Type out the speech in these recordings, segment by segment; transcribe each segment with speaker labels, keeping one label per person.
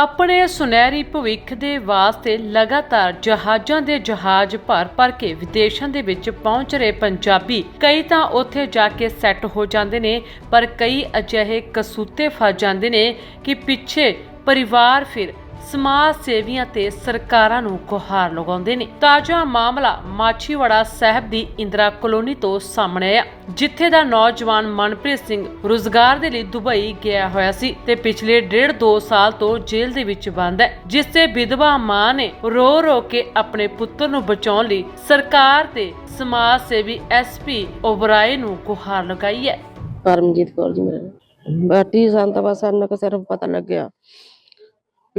Speaker 1: ਆਪਣੇ ਸੁਨਹਿਰੀ ਭਵਿੱਖ ਦੇ ਵਾਸਤੇ ਲਗਾਤਾਰ ਜਹਾਜ਼ਾਂ ਦੇ ਜਹਾਜ਼ ਭਰ-ਭਰ ਕੇ ਵਿਦੇਸ਼ਾਂ ਦੇ ਵਿੱਚ ਪਹੁੰਚ ਰਹੇ ਪੰਜਾਬੀ, ਕਈ ਤਾਂ ਉੱਥੇ ਜਾ ਕੇ ਸੈੱਟ ਹੋ ਜਾਂਦੇ ਨੇ, ਪਰ ਕਈ ਅਜਿਹੇ ਕਸੂਤੇ ਫਸ ਜਾਂਦੇ ਨੇ ਕਿ ਪਿੱਛੇ ਪਰਿਵਾਰ ਫਿਰ ਸਮਾਜ ਸੇਵੀਆਂ ਤੇ ਸਰਕਾਰਾਂ ਨੂੰ ਗੁਹਾਰ ਲਗਾਉਂਦੇ ਨੇ। ਤਾਜ਼ਾ ਮਾਮਲਾ ਮਾਛੀਵਾੜਾ ਸਾਹਿਬ ਦੀ ਇੰਦਰਾ ਕਲੋਨੀ ਤੋਂ ਸਾਹਮਣੇ ਆਇਆ ਜਿੱਥੇ ਦਾ ਨੌਜਵਾਨ ਮਨਪ੍ਰੀਤ ਸਿੰਘ ਰੁਜ਼ਗਾਰ ਦੇ ਲਈ ਦੁਬਈ ਗਿਆ ਹੋਇਆ ਸੀ ਤੇ ਪਿਛਲੇ ਡੇਢ ਦੋ ਸਾਲ ਤੋਂ ਜੇਲ੍ਹ ਦੇ ਵਿੱਚ ਬੰਦ ਹੈ ਜਿਸ ਤੇ ਵਿਧਵਾ ਮਾਂ ਨੇ ਰੋ ਰੋ ਕੇ ਆਪਣੇ ਪੁੱਤਰ ਨੂੰ ਬਚਾਉਣ ਲਈ ਸਰਕਾਰ ਤੇ ਸਮਾਜ ਸੇਵੀ ਐਸਪੀ ਓਬਰਾਏ ਨੂੰ ਗੁਹਾਰ ਲਗਾਈ ਹੈ।
Speaker 2: ਪਰਮਜੀਤ ਕੌਰ ਜੀ ਮੇਰਾ ਨਾਮ। ਬਸ ਸਾਨੂੰ ਕਿ ਸਿਰਫ ਪਤਾ ਲੱਗਿਆ।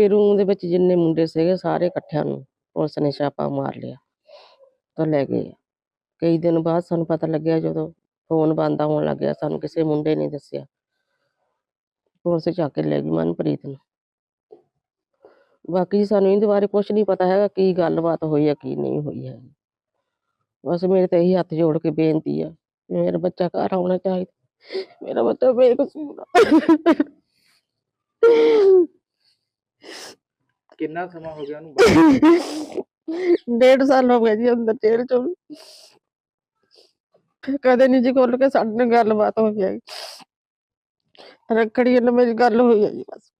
Speaker 2: ਰੂਮ ਦੇ ਵਿੱਚ ਜਿੰਨੇ ਮੁੰਡੇ ਸੀਗੇ ਸਾਰੇ ਇਕੱਠਿਆਂ ਨੂੰ ਪੁਲਿਸ ਨੇ ਛਾਪਾ ਮਾਰ ਲਿਆ ਤਾਂ ਲੈ ਗਏ ਕਈ ਦਿਨ ਬਾਅਦ ਸਾਨੂੰ ਪਤਾ ਲੱਗਿਆ ਜਦੋਂ ਫੋਨ ਬੰਦ ਆਉਣ ਲੱਗਿਆ ਸਾਨੂੰ ਕਿਸੇ ਮੁੰਡੇ ਨੇ ਦੱਸਿਆ ਪੁਲਿਸ ਚੱਕ ਕੇ ਲੈ ਗਈ ਮਨਪ੍ਰੀਤ ਨੂੰ ਬਾਕੀ ਸਾਨੂੰ ਇਹਦੇ ਬਾਰੇ ਕੁਝ ਨਹੀਂ ਪਤਾ ਹੈਗਾ ਕੀ ਗੱਲਬਾਤ ਹੋਈ ਹੈ ਕੀ ਨਹੀਂ ਹੋਈ ਹੈ ਬਸ ਮੇਰੇ ਤੇ ਇਹੀ ਹੱਥ ਜੋੜ ਕੇ ਬੇਨਤੀ ਆ ਵੀ ਮੇਰਾ ਬੱਚਾ ਘਰ ਆਉਣਾ ਚਾਹੀਦਾ ਮੇਰਾ ਬੱਚਾ ਬੇਕਸੂਰ ਆ
Speaker 3: ਕਿੰਨਾ ਸਮਾਂ ਹੋ ਗਿਆ ਉਹਨੂੰ ਬਾਹਰ?
Speaker 2: ਡੇਢ ਸਾਲ ਹੋ ਗਿਆ ਜੀ ਅੰਦਰ ਜੇਲ੍ਹ ਚੋਂ ਕਦੇ ਨਹੀਂ ਜੀ ਖੁੱਲ ਕੇ ਸਾਡੇ ਨਾਲ ਗੱਲਬਾਤ ਹੋਈ ਹੈ ਰੱਖੜੀ ਨਾਲ ਮੇਰੀ ਗੱਲ ਹੋਈ ਹੈ ਜੀ ਬਸ।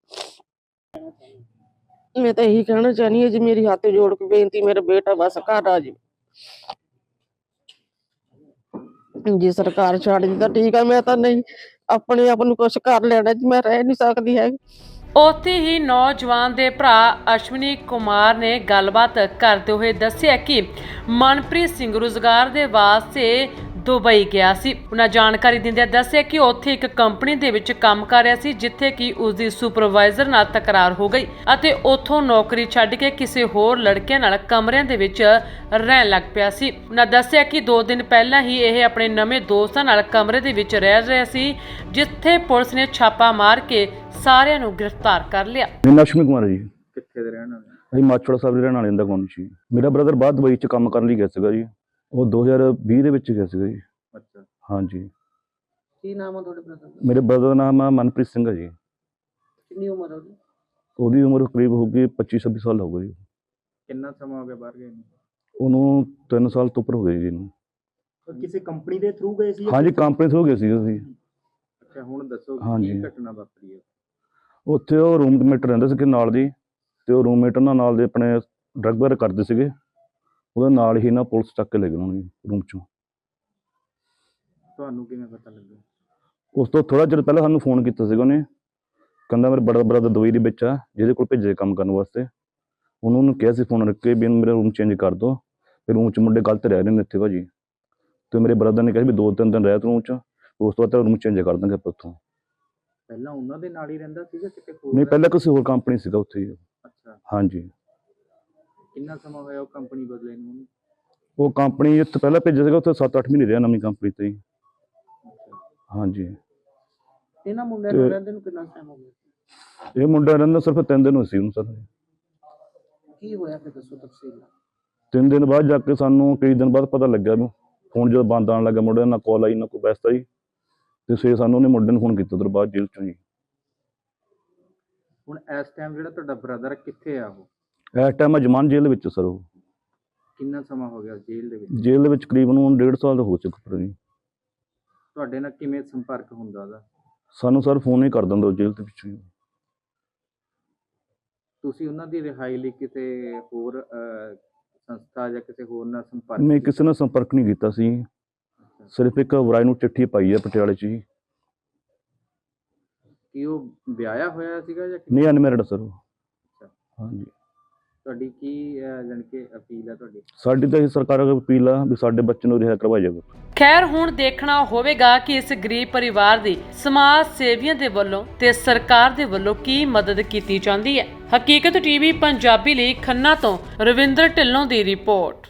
Speaker 2: ਮੈਂ ਤਾਂ ਇਹੀ ਕਹਿਣਾ ਚਾਹਨੀ ਹਾਂ ਜੀ, ਮੇਰੀ ਹੱਥ ਜੋੜ ਕੇ ਬੇਨਤੀ, ਮੇਰਾ ਬੇਟਾ ਬਸ ਘਰ ਆ ਜੀ ਜੇ ਸਰਕਾਰ ਛੱਡ ਜੀ ਤਾਂ ਠੀਕ ਆ, ਮੈਂ ਤਾਂ ਨਹੀਂ, ਆਪਣੇ ਆਪ ਨੂੰ ਕੁਝ ਕਰ ਲੈਣਾ ਜੀ, ਮੈਂ ਰਹਿ ਨਹੀਂ ਸਕਦੀ ਹੈਗੀ।
Speaker 1: ਉੱਥੇ ਹੀ ਨੌਜਵਾਨ ਦੇ ਭਰਾ ਅਸ਼ਵਨੀ ਕੁਮਾਰ ਨੇ ਗੱਲਬਾਤ ਕਰਦੇ ਹੋਏ ਦੱਸਿਆ ਕਿ ਮਨਪ੍ਰੀਤ ਸਿੰਘ ਰੁਜ਼ਗਾਰ ਦੇ ਵਾਸਤੇ ਦੁਬਈ ਗਿਆ ਸੀ। ਉਹਨਾਂ ਜਾਣਕਾਰੀ ਦਿੰਦਿਆਂ ਦੱਸਿਆ ਕਿ ਉੱਥੇ ਇੱਕ ਕੰਪਨੀ ਦੇ ਵਿੱਚ ਕੰਮ ਕਰ ਰਿਹਾ ਸੀ ਜਿੱਥੇ ਕਿ ਉਸ ਦੀ ਸੁਪਰਵਾਈਜ਼ਰ ਨਾਲ ਤਕਰਾਰ ਹੋ ਗਈ ਅਤੇ ਉੱਥੋਂ ਨੌਕਰੀ ਛੱਡ ਕੇ ਕਿਸੇ ਹੋਰ ਲੜਕਿਆਂ ਨਾਲ ਕਮਰਿਆਂ ਦੇ ਵਿੱਚ ਰਹਿਣ ਲੱਗ ਪਿਆ ਸੀ। ਉਹਨਾਂ ਦੱਸਿਆ ਕਿ 2 ਦਿਨ ਪਹਿਲਾਂ ਹੀ ਇਹ ਆਪਣੇ ਨਵੇਂ ਦੋਸਤਾਂ ਨਾਲ ਕਮਰੇ ਦੇ ਵਿੱਚ ਰਹਿ ਰਿਹਾ ਸੀ ਜਿੱਥੇ ਪੁਲਿਸ ਨੇ ਛਾਪਾ ਮਾਰ ਕੇ ਸਾਰਿਆਂ ਨੂੰ ਗ੍ਰਿਫਤਾਰ ਕਰ ਲਿਆ।
Speaker 4: ਮੇਰਾ ਨਾਮ ਕੁਮਾਰ ਹੈ ਜੀ।
Speaker 3: ਕਿੱਥੇ ਦੇ ਰਹਿਣ ਵਾਲੇ
Speaker 4: ਅਸੀਂ ਮਾਛੜਾ ਸਾਹਿਬ ਦੇ ਰਹਿਣ ਵਾਲੇ ਦਾ ਕੌਣ ਸੀ ਮੇਰਾ ਬ੍ਰਦਰ ਬਾਅਦ ਦੁਬਈ ਚ ਕੰਮ ਕਰਨ ਲਈ ਗਿਆ ਸੀਗਾ ਜੀ। ਉਹ 2020 ਦੇ ਵਿੱਚ ਗਿਆ ਸੀਗਾ ਜੀ।
Speaker 3: ਅੱਛਾ।
Speaker 4: ਹਾਂਜੀ।
Speaker 2: ਕੀ ਨਾਮ ਆ ਤੁਹਾਡੇ ਬ੍ਰਦਰ
Speaker 4: ਮੇਰੇ ਬ੍ਰਦਰ ਦਾ ਨਾਮ ਆ ਮਨਪ੍ਰੀਤ ਸਿੰਘ ਜੀ।
Speaker 2: ਕਿੰਨੀ ਉਮਰ ਆ ਉਹਦੀ?
Speaker 4: ਉਹਦੀ ਉਮਰ ਕਰੀਬ ਹੋਊਗੀ 25 26 ਸਾਲ ਹੋਊਗੀ ਜੀ।
Speaker 3: ਕਿੰਨਾ ਸਮਾਂ ਹੋ ਗਿਆ ਬਾਹਰ ਗਏ ਨੂੰ?
Speaker 4: ਉਹਨੂੰ 3 ਸਾਲ ਤੋਂ ਉੱਪਰ ਹੋ ਗਏ ਜੀ ਇਹਨੂੰ।
Speaker 3: ਕਿਸੇ ਕੰਪਨੀ ਦੇ ਥਰੂ ਗਏ ਸੀ
Speaker 4: ਹਾਂਜੀ ਕੰਪਨੀ ਤੋਂ ਗਏ ਸੀ ਅਸੀਂ।
Speaker 3: ਅੱਛਾ ਹੁਣ ਦੱਸੋ ਕਿ
Speaker 4: ਹਾਂਜੀ।
Speaker 3: ਕੀ ਘਟਨਾ ਵਾਪਰੀ ਹੈ?
Speaker 4: ਉੱਥੇ ਉਹ ਰੂਮਮੇਟ ਰਹਿੰਦੇ ਸੀਗੇ ਨਾਲ ਦੀ ਤੇ ਉਹ ਰੂਮਮੇਟ ਉਹਨਾਂ ਨਾਲ ਦੇ ਆਪਣੇ ਡਰੱਗ ਵਗੈਰਾ ਕਰਦੇ ਸੀਗੇ। ਉਹਦੇ ਨਾਲ ਹੀ ਨਾ ਪੁਲਿਸ ਚੱਕ ਕੇ ਲੈ ਗਏ ਉਹਨੂੰ ਰੂਮ ਚੋਂ।
Speaker 3: ਤੁਹਾਨੂੰ ਕਿਵੇਂ ਪਤਾ ਲੱਗਿਆ?
Speaker 4: ਉਸ ਤੋਂ ਥੋੜਾ ਚਿਰ ਪਹਿਲਾਂ ਸਾਨੂੰ ਫੋਨ ਕੀਤਾ ਸੀਗਾ ਉਹਨੇ। ਕਹਿੰਦਾ ਮੇਰੇ ਬੜਾ ਬ੍ਰਦਰ ਦੁਬਈ ਦੇ ਵਿੱਚ ਆ ਜਿਹਦੇ ਕੋਲ ਭੇਜੇ ਕੰਮ ਕਰਨ ਵਾਸਤੇ। ਉਹਨੂੰ ਉਹਨੂੰ ਕਿਹਾ ਸੀ ਫੋਨ ਰੱਖ ਕੇ ਵੀ ਮੇਰਾ ਰੂਮ ਚੇਂਜ ਕਰ ਦਿਓ ਤੇ ਰੂਮ 'ਚ ਮੁੰਡੇ ਗਲਤ ਰਹਿ ਰਹੇ ਨੇ ਇੱਥੇ ਭਾਜੀ। ਤੇ ਮੇਰੇ ਬ੍ਰਦਰ ਨੇ ਕਿਹਾ ਵੀ ਦੋ ਤਿੰਨ ਦਿਨ ਰਹਿ ਤੂੰ ਰੂਮ 'ਚ ਉਸ ਤੋਂ ਬਾਅਦ ਰੂਮ ਚੇਂਜ ਕਰ ਦਾਂਗੇ ਆਪਾਂ ਉੱਥੋਂ।
Speaker 3: ਪਹਿਲਾਂ ਉਹਨਾਂ ਦੇ ਨਾਲ ਹੀ ਰਹਿੰਦਾ ਸੀਗਾ ਕਿਤੇ ਹੋਰ
Speaker 4: ਨਹੀਂ ਪਹਿਲਾਂ ਕਿਸੇ ਹੋਰ ਕੰਪਨੀ ਸੀਗਾ ਉੱਥੇ ਹੀ।
Speaker 3: ਅੱਛਾ।
Speaker 4: ਹਾਂਜੀ।
Speaker 3: ਕਿੰਨਾ ਸਮਾਂ ਹੋਇਆ ਉਹ ਕੰਪਨੀ ਬਦਲੇ ਨੂੰ?
Speaker 4: ਉਹ ਕੰਪਨੀ ਇੱਥੇ ਪਹਿਲਾਂ ਭੇਜਿਆ ਸੀਗਾ ਉੱਥੇ 7-8 ਮਹੀਨੇ ਰਿਹਾ ਨਵੀਂ ਕੰਪਨੀ ਤੇ ਹੀ। ਹਾਂਜੀ।
Speaker 2: ਇਹਨਾਂ ਮੁੰਡਿਆਂ
Speaker 4: ਤੇ-
Speaker 2: ਨਾਲ ਰਹਿੰਦੇ ਨੂੰ ਕਿੰਨਾ ਟਾਈਮ ਹੋ ਗਿਆ?
Speaker 4: ਇਹ ਮੁੰਡਾ ਰਹਿੰਦਾ ਸਿਰਫ ਤਿੰਨ ਦਿਨ ਹੋਏ ਸੀ ਉਹਨੂੰ ਸਰ।
Speaker 2: ਕੀ ਹੋਇਆ ਫਿਰ ਦੱਸੋ ਤਫਸੀਲ
Speaker 4: ਤਿੰਨ ਦਿਨ ਬਾਅਦ ਜਾ ਕੇ ਸਾਨੂੰ ਕਈ ਦਿਨ ਬਾਅਦ ਪਤਾ ਲੱਗਿਆ ਵੀ ਫੋਨ ਜਦੋਂ ਬੰਦ ਆਉਣ ਲੱਗਾ ਮੁੰਡੇ ਦਾ ਨਾ ਕਾਲ ਆਈ ਨਾ ਕੋਈ ਬੈਸਤ ਆਈ। ਤੇ ਫਿਰ ਸਾਨੂੰ ਉਹਨੇ ਮੁੰਡੇ ਨੂੰ ਫੋਨ ਕੀਤਾ ਉਧਰ ਬਾਅਦ ਜੇਲ੍ਹ ਚੋਂ ਜੀ।
Speaker 3: ਹੁਣ ਇਸ ਟਾਈਮ ਜਿਹੜਾ ਤੁਹਾਡਾ ਬ੍ਰਦਰ ਕਿੱਥੇ ਆ ਉਹ?
Speaker 4: ਇਸ ਟਾਈਮ ਜਮਾਨ ਜੇਲ੍ਹ ਵਿੱਚ ਸਰ ਉਹ।
Speaker 3: ਕਿੰਨਾ ਸਮਾਂ ਹੋ ਗਿਆ ਜੇਲ੍ਹ ਦੇ ਵਿੱਚ?
Speaker 4: ਜੇਲ੍ਹ ਦੇ ਵਿੱਚ ਕਰੀਬਨ ਉਹਨੂੰ ਡੇਢ ਸਾਲ ਦਾ ਹੋ ਚੁੱਕਾ ਪਰ ਜੀ
Speaker 3: ਤੁਹਾਡੇ ਨਾਲ ਕਿਵੇਂ ਸੰਪਰਕ ਹੁੰਦਾ ਉਹਦਾ?
Speaker 4: ਸਾਨੂੰ ਸਰ ਫੋਨ ਹੀ ਕਰ ਦਿੰਦਾ ਉਹ ਜੇਲ੍ਹ ਦੇ ਵਿੱਚੋਂ ਹੀ
Speaker 3: ਤੁਸੀਂ ਉਹਨਾਂ ਦੀ ਰਿਹਾਈ ਲਈ ਕਿਸੇ ਹੋਰ ਅਹ, ਸੰਸਥਾ ਜਾਂ ਕਿਸੇ ਹੋਰ ਨਾਲ ਸੰਪਰਕ
Speaker 4: ਮੈਂ
Speaker 3: ਕੀਤਾ?
Speaker 4: ਕਿਸੇ ਨਾਲ ਸੰਪਰਕ ਨਹੀਂ ਕੀਤਾ ਸੀ। ਸਿਰਫ ਇੱਕ ਵਰਾਈ ਨੂੰ ਚਿੱਠੀ ਪਾਈ ਹੈ ਪਟਿਆਲੇ 'ਚ ਜੀ
Speaker 3: ਕੀ ਉਹ ਵਿਆਹਿਆ ਹੋਇਆ ਸੀਗਾ ਜਾਂ ਕਿ-
Speaker 4: ਨਹੀਂ ਅਨਮੈਰਿਡ ਸਰ ਉਹ। ਹਾਂਜੀ।
Speaker 3: ਤੁਹਾਡੀ ਕੀ ਜਾਣੀ ਕਿ ਅਪੀਲ ਹੈ ਤੁਹਾਡੀ?
Speaker 4: ਸਾਡੀ ਤਾਂ ਇਹ ਸਰਕਾਰ ਅੱਗੇ ਅਪੀਲ ਆ ਵੀ ਸਾਡੇ ਬੱਚੇ ਨੂੰ ਰਿਹਾ ਕਰਵਾਇਆ ਜਾਵੇ।
Speaker 1: ਖੈਰ ਹੁਣ ਦੇਖਣਾ ਹੋਵੇਗਾ ਕਿ ਇਸ ਗਰੀਬ ਪਰਿਵਾਰ ਦੀ ਸਮਾਜ ਸੇਵੀਆਂ ਦੇ ਵੱਲੋਂ ਤੇ ਸਰਕਾਰ ਦੇ ਵੱਲੋਂ ਕੀ ਮਦਦ ਕੀਤੀ ਜਾਂਦੀ ਹੈ। ਹਕੀਕਤ ਟੀਵੀ ਪੰਜਾਬੀ ਲਈ ਖੰਨਾ ਤੋਂ ਰਵਿੰਦਰ ਢਿੱਲੋਂ ਦੀ ਰਿਪੋਰਟ।